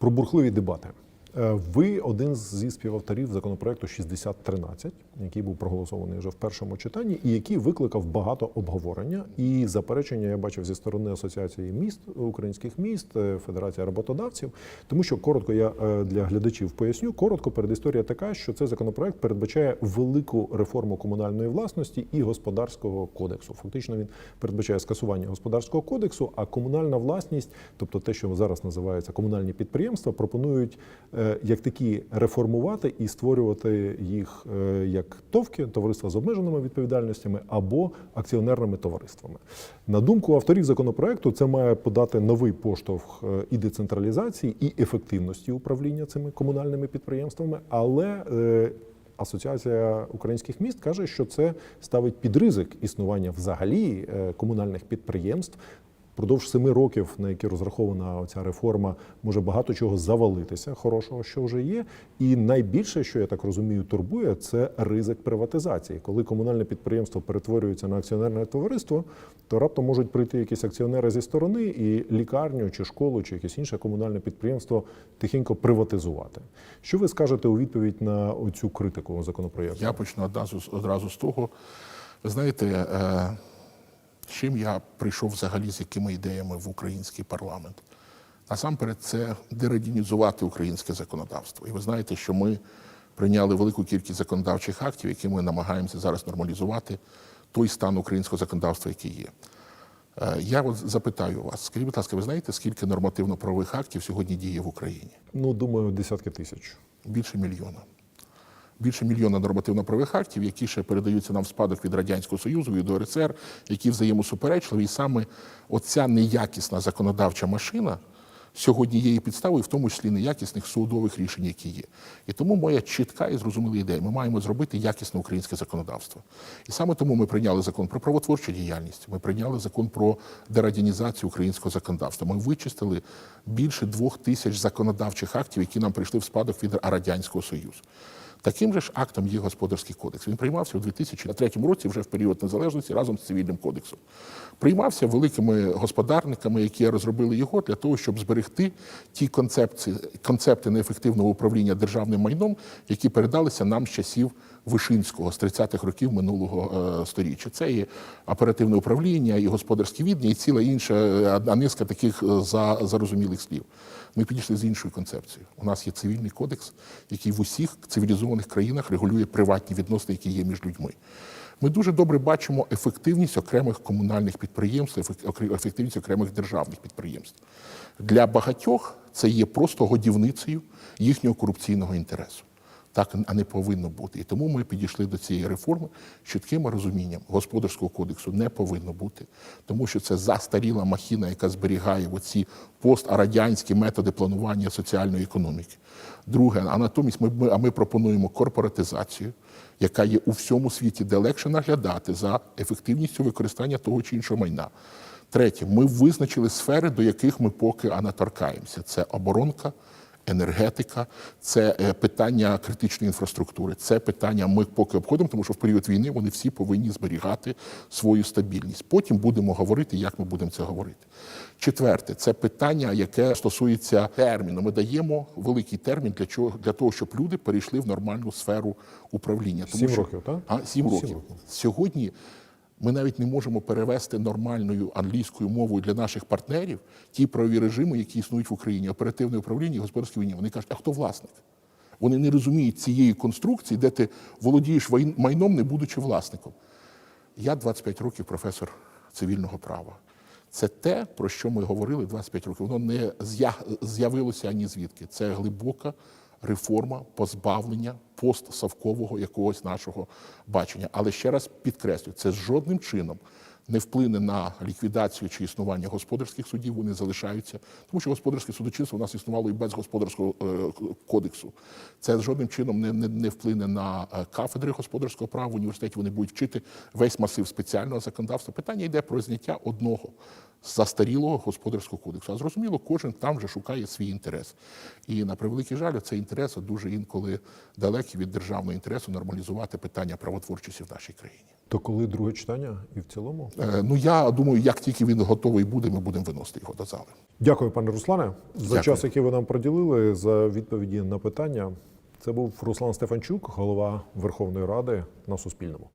Про бурхливі дебати. Е, Ви один зі співавторів законопроекту 6013, який був проголосований вже в першому читанні, і який викликав багато обговорення і заперечення. Я бачив зі сторони асоціації міст українських міст, е, Федерація роботодавців. Тому що коротко я е, для глядачів поясню. Коротко передісторія така, що цей законопроект передбачає велику реформу комунальної власності і господарського кодексу. Фактично він передбачає скасування господарського кодексу, а комунальна власність, тобто те, що зараз називається комунальні підприємства, пропонують як такі реформувати і створювати їх е, як товки, товариства з обмеженими відповідальностями або акціонерними товариствами. На думку авторів законопроекту, це має подати новий поштовх е, і децентралізації, і ефективності управління цими комунальними підприємствами, але е, Асоціація українських міст каже, що це ставить під ризик існування взагалі е, комунальних підприємств. Продовж семи років, на які розрахована ця реформа, може багато чого завалитися, хорошого, що вже є. І найбільше, що я так розумію, турбує, це ризик приватизації. Коли комунальне підприємство перетворюється на акціонерне товариство, то раптом можуть прийти якісь акціонери зі сторони і лікарню чи школу, чи якесь інше комунальне підприємство тихенько приватизувати. Що ви скажете у відповідь на цю критику законопроєкту? Я почну одразу, одразу з того. Ви знаєте, е, чим я прийшов взагалі, з якими ідеями в український парламент? Насамперед, це дерадінізувати українське законодавство. І ви знаєте, що ми прийняли велику кількість законодавчих актів, які ми намагаємося зараз нормалізувати той стан українського законодавства, який є. Е, Я от запитаю вас, скажіть, будь ласка, ви знаєте, скільки нормативно-правових актів сьогодні діє в Україні? Ну, думаю, десятки тисяч. Більше мільйона. Більше мільйона нормативно-правових актів, які ще передаються нам в спадок від Радянського Союзу, від УРСР, які взаємосуперечливі. І саме оця неякісна законодавча машина сьогодні є і підставою, в тому числі неякісних судових рішень, які є. І тому моя чітка і зрозуміла ідея. Ми маємо зробити якісне українське законодавство. І саме тому ми прийняли закон про правотворчу діяльність. Ми прийняли закон про дерадянізацію українського законодавства. Ми вичистили більше двох тисяч законодавчих актів, які нам прийшли в спадок від Радянського Союзу. Таким же ж актом є господарський кодекс. Він приймався у 2003 році, вже в період незалежності, разом з цивільним кодексом. Приймався великими господарниками, які розробили його для того, щоб зберегти ті концепції, концепти неефективного управління державним майном, які передалися нам з часів Вишинського з 30-х років минулого е, сторіччя. Це і оперативне управління, і господарські відні, і ціла інша е, одна низка таких е, за, зарозумілих слів. Ми підійшли з іншою концепцією. У нас є цивільний кодекс, який в усіх цивілізованих країнах регулює приватні відносини, які є між людьми. Ми дуже добре бачимо ефективність окремих комунальних підприємств, ефективність окремих державних підприємств. Для багатьох це є просто годівницею їхнього корупційного інтересу. Так а не повинно бути. І тому ми підійшли до цієї реформи з чітким розумінням. Господарського кодексу не повинно бути, тому що це застаріла махіна, яка зберігає оці пострадянські методи планування соціальної економіки. Друге, а натомість ми, ми, а ми пропонуємо корпоратизацію, яка є у всьому світі, де легше наглядати за ефективністю використання того чи іншого майна. Третє, ми визначили сфери, до яких ми поки а не торкаємося. Це оборонка, енергетика, це е, питання критичної інфраструктури. Це питання ми поки обходимо, тому що в період війни вони всі повинні зберігати свою стабільність. Потім будемо говорити, як ми будемо це говорити. Четверте, це питання, яке стосується терміну. Ми даємо великий термін для чого для того, щоб люди перейшли в нормальну сферу управління. Сім років, так? А, сім Сім років. років. Сьогодні ми навіть не можемо перевести нормальною англійською мовою для наших партнерів ті правові режими, які існують в Україні, оперативне управління і господарське війні. Вони кажуть, а хто власник? Вони не розуміють цієї конструкції, де ти володієш майном, не будучи власником. Я 25 років професор цивільного права. Це те, про що ми говорили 25 років. Воно не з'я- з'явилося ані звідки. Це глибока реформа позбавлення постсавкового якогось нашого бачення. Але ще раз підкреслю, це жодним чином не вплине на ліквідацію чи існування господарських судів. Вони залишаються, тому що господарське судочинство у нас існувало і без господарського е, кодексу. Це жодним чином не, не, не вплине на е, кафедри господарського права в університеті. Вони будуть вчити весь масив спеціального законодавства. Питання йде про зняття одного застарілого господарського кодексу. А зрозуміло, кожен там вже шукає свій інтерес. І на превеликий жаль, цей інтерес дуже інколи далекий від державного інтересу нормалізувати питання правотворчості в нашій країні. То коли друге читання і в цілому? Е, Ну я думаю, як тільки він готовий буде, ми будемо виносити його до зали. Дякую, пане Руслане, за Дякую. час, який ви нам приділили, за відповіді на питання. Це був Руслан Стефанчук, голова Верховної Ради на Суспільному.